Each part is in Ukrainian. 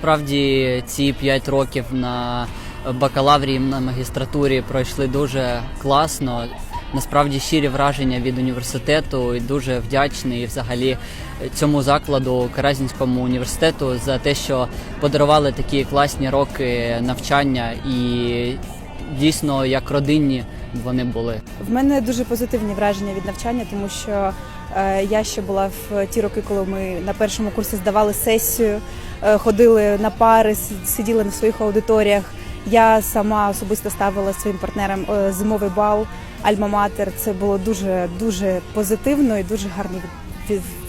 Справді ці 5 років на бакалаврі на магістратурі пройшли дуже класно. Насправді щирі враження від університету і дуже вдячний взагалі цьому закладу Каразінському університету за те, що подарували такі класні роки навчання і дійсно як родинні вони були. В мене дуже позитивні враження від навчання, тому що е, я ще була в ті роки, коли ми на першому курсі здавали сесію, е, ходили на пари, сиділи на своїх аудиторіях. Я сама особисто ставила своїм партнерам е, зимовий бал Альма-Матер. Це було дуже дуже позитивно і дуже від-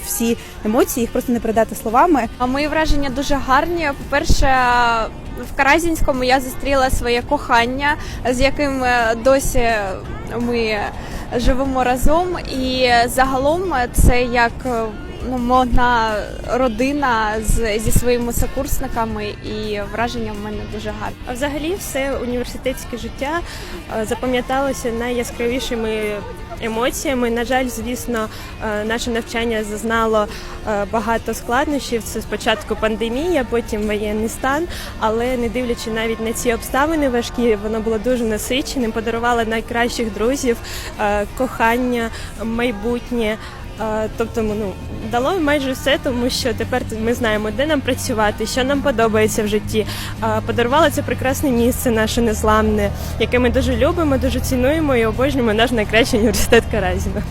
всі емоції. Їх просто не передати словами. А Мої враження дуже гарні. По-перше, в Каразінському я зустріла своє кохання, з яким е, досі ми живемо разом. І загалом це як е, ну, модна родина з, зі своїми сокурсниками, і враження в мене дуже гарні. А взагалі все університетське життя е, запам'яталося найяскравішими емоціями. На жаль, звісно, е, наше навчання зазнало е, багато складнощів. Це спочатку пандемія, потім воєнний стан. Але не дивлячи навіть на ці обставини важкі, воно було дуже насиченим. Подарувало найкращих друзів, кохання, майбутнє. Тобто, ну дало майже все, тому що тепер ми знаємо, де нам працювати, що нам подобається в житті. Подарувало це прекрасне місце, наше незламне, яке ми дуже любимо, дуже цінуємо і обожнюємо наш найкращий університет Каразіна.